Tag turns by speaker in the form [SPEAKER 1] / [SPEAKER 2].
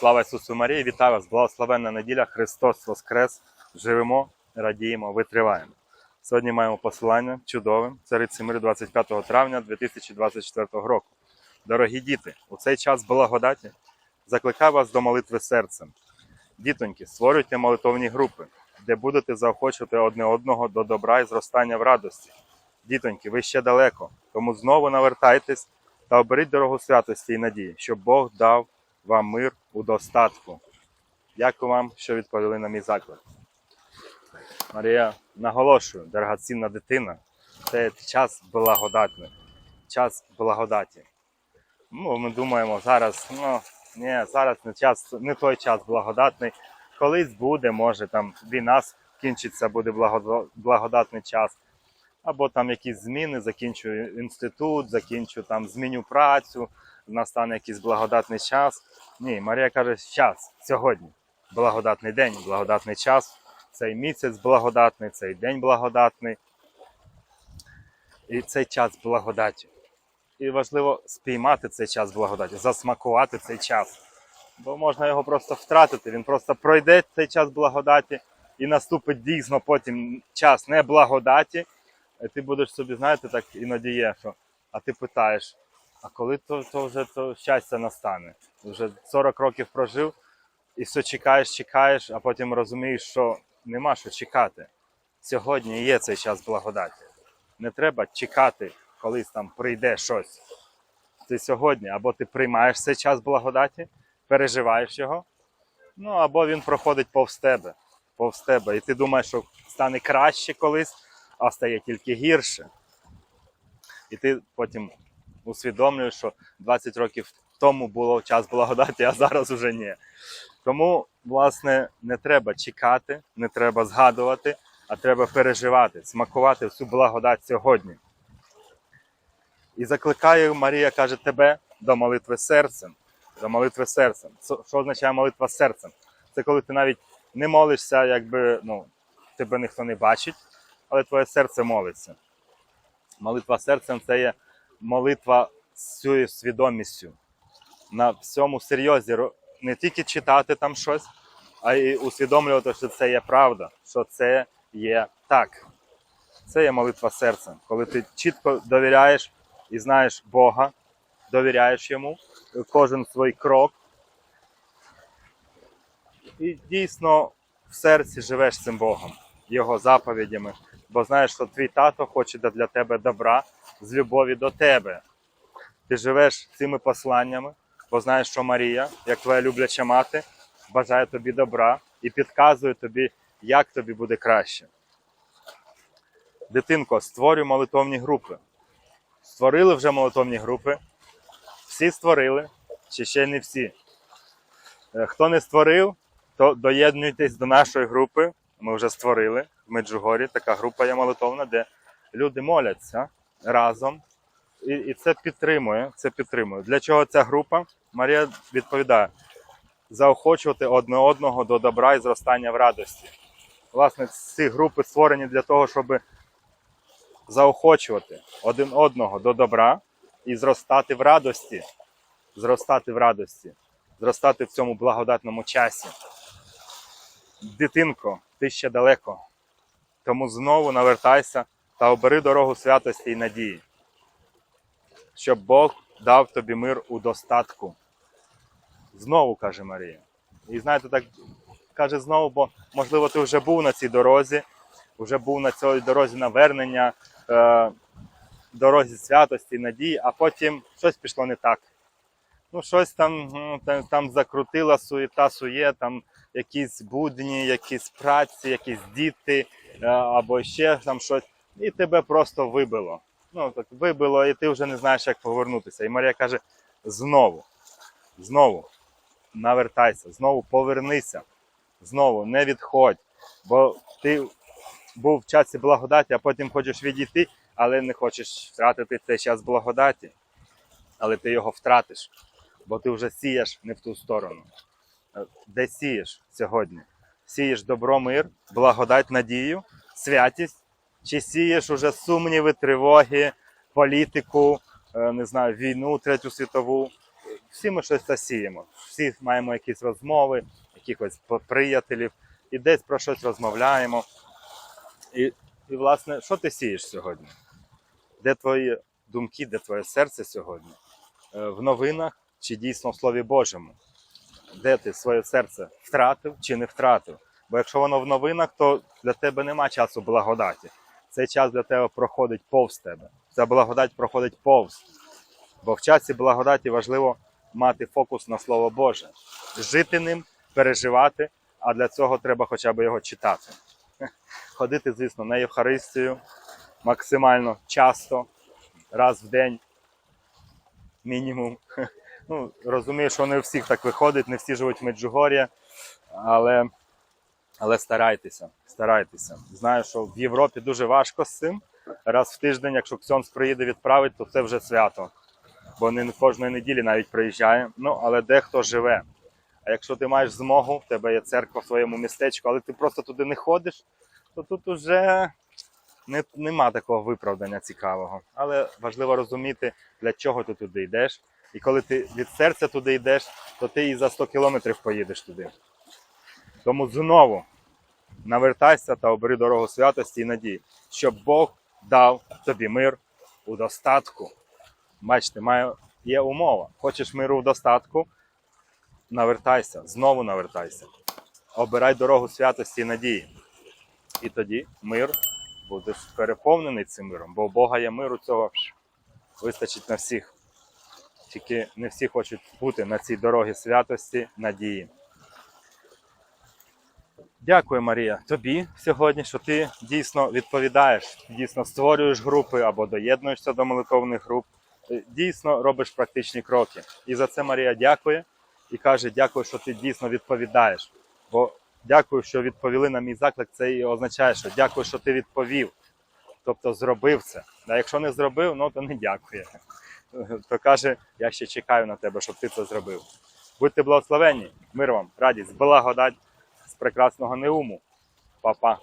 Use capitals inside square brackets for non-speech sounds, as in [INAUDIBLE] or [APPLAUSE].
[SPEAKER 1] Слава Ісусу Марії! Вітаю вас! Благословенна неділя! Христос Воскрес! Живемо, радіємо, витриваємо. Сьогодні маємо посилання чудове. Це Рицимир 25 травня 2024 року. Дорогі діти, у цей час благодаті закликаю вас до молитви серцем. Дітоньки, створюйте молитовні групи, де будете заохочувати одне одного до добра і зростання в радості. Дітоньки, ви ще далеко, тому знову навертайтесь та оберіть дорогу святості і надії, щоб Бог дав вам мир у достатку. Дякую вам, що відповіли на мій заклик. Марія, наголошую, дорогоцінна дитина, це час благодатний, час благодаті. Ну, ми думаємо, зараз, ну, ні, зараз не час, не той час благодатний. Колись буде, може, там війна скінчиться, буде благодатний час. Або там якісь зміни, закінчую інститут, закінчу там, зміню працю, настане якийсь благодатний час. Ні, Марія каже, час, сьогодні. Благодатний день, благодатний час, цей місяць благодатний, цей день благодатний. І цей час благодаті. І важливо спіймати цей час благодаті, засмакувати цей час. Бо можна його просто втратити. Він просто пройде цей час благодаті і наступить дійсно потім час не благодаті. І ти будеш собі, знаєте, так іноді є, що а ти питаєш, а коли то, то вже то щастя настане? Вже 40 років прожив, і все чекаєш, чекаєш, а потім розумієш, що нема що чекати. Сьогодні є цей час благодаті. Не треба чекати, колись там прийде щось. Ти сьогодні або ти приймаєш цей час благодаті, переживаєш його, ну або він проходить повз тебе, повз тебе, і ти думаєш, що стане краще колись, а стає тільки гірше. І ти потім усвідомлюєш, що 20 років тому було час благодаті, а зараз уже ні. Тому, власне, не треба чекати, не треба згадувати, а треба переживати, смакувати всю благодать сьогодні. І закликає Марія каже тебе до молитви серцем. До молитви серцем. Що означає молитва серцем? Це коли ти навіть не молишся, якби ну, тебе ніхто не бачить, але твоє серце молиться. Молитва серцем це є молитва з цією свідомістю. На всьому серйозі не тільки читати там щось, а й усвідомлювати, що це є правда, що це є так. Це є молитва серцем, коли ти чітко довіряєш і знаєш Бога, довіряєш йому кожен свій крок. І дійсно в серці живеш цим Богом, Його заповідями, бо знаєш, що твій тато хоче для тебе добра з любові до тебе. Ти живеш цими посланнями, бо знаєш, що Марія, як твоя любляча мати, бажає тобі добра і підказує тобі, як тобі буде краще. Дитинко, створюй молитовні групи. Створили вже молитовні групи. Всі створили, чи ще не всі. Е, Хто не створив, то доєднуйтесь до нашої групи. Ми вже створили в Меджугорі. Така група є молитовна, де люди моляться разом. І, і це підтримує. Це підтримує. Для чого ця група? Марія відповідає: заохочувати одне одного до добра і зростання в радості. Власне, ці групи створені для того, щоб заохочувати один одного до добра і зростати в радості, зростати в радості, зростати в цьому благодатному часі. Дитинко, ти ще далеко, тому знову навертайся та обери дорогу святості і надії, щоб Бог дав тобі мир у достатку. Знову каже Марія. І знаєте, так каже знову, бо можливо ти вже був на цій дорозі, вже був на цій дорозі навернення, е, дорозі святості, надії, а потім щось пішло не так. Ну, щось там, там, там закрутила суєта, сує, там якісь будні, якісь праці, якісь діти е, або ще там щось, і тебе просто вибило. Ну, так вибило, і ти вже не знаєш, як повернутися. І Марія каже: знову, знову навертайся, знову повернися, знову не відходь, бо ти був в часі благодаті, а потім хочеш відійти, але не хочеш втратити цей час благодаті, але ти його втратиш, бо ти вже сієш не в ту сторону. Де сієш сьогодні? Сієш добро, мир, благодать, надію, святість, чи сієш уже сумніви, тривоги, політику, е, не знаю, війну, третю світову, всі ми щось засіємо. Всі маємо якісь розмови, якихось приятелів, і десь про щось розмовляємо. І, і власне, що ти сієш сьогодні? Де твої думки, де твоє серце сьогодні? Е, В новинах чи дійсно в Слові Божому? Де ти своє серце втратив чи не втратив? Бо якщо воно в новинах, то для тебе нема часу благодаті. Цей час для тебе проходить повз тебе. Ця благодать проходить повз. Бо в часі благодаті важливо мати фокус на Слово Боже, жити ним, переживати, а для цього треба хоча б його читати. [LAUGHS] Ходити, звісно, на Євхаристію максимально часто, раз в день, мінімум. [LAUGHS] Ну, розумію, що не у всіх так виходить, не всі живуть в Меджугор'я, але, але старайтеся, старайтеся. Знаю, що в Європі дуже важко з цим. Раз в тиждень, якщо Ксьонс приїде відправить, то це вже свято. Бо не кожної неділі навіть приїжджає. Ну, але дехто живе. А якщо ти маєш змогу, в тебе є церква в своєму містечку, але ти просто туди не ходиш, то тут уже не, нема такого виправдання цікавого. Але важливо розуміти, для чого ти туди йдеш. І коли ти від серця туди йдеш, то ти і за 100 кілометрів поїдеш туди. Тому знову навертайся та обери дорогу святості і надії, щоб Бог дав тобі мир у достатку. Бачите, має, є умова. Хочеш миру в достатку, навертайся, знову навертайся. Обирай дорогу святості і надії. І тоді мир будеш переповнений цим миром, бо у Бога є миру цього вистачить на всіх. Тільки не всі хочуть бути на цій дорогі святості, надії. Дякую, Марія, тобі сьогодні, що ти дійсно відповідаєш, дійсно створюєш групи або доєднуєшся до молитовних груп, Е, дійсно робиш практичні кроки. І за це Марія дякує і каже: дякую, що ти дійсно відповідаєш. Бо дякую, що відповіли на мій заклик. Це і означає, що дякую, що ти відповів. Тобто зробив це. А якщо не зробив, ну то не дякує. [LAUGHS] То каже, я ще чекаю на тебе, щоб ти це зробив. Будьте благословенні, мир вам, радість, благодать з прекрасного неуму. Па-па.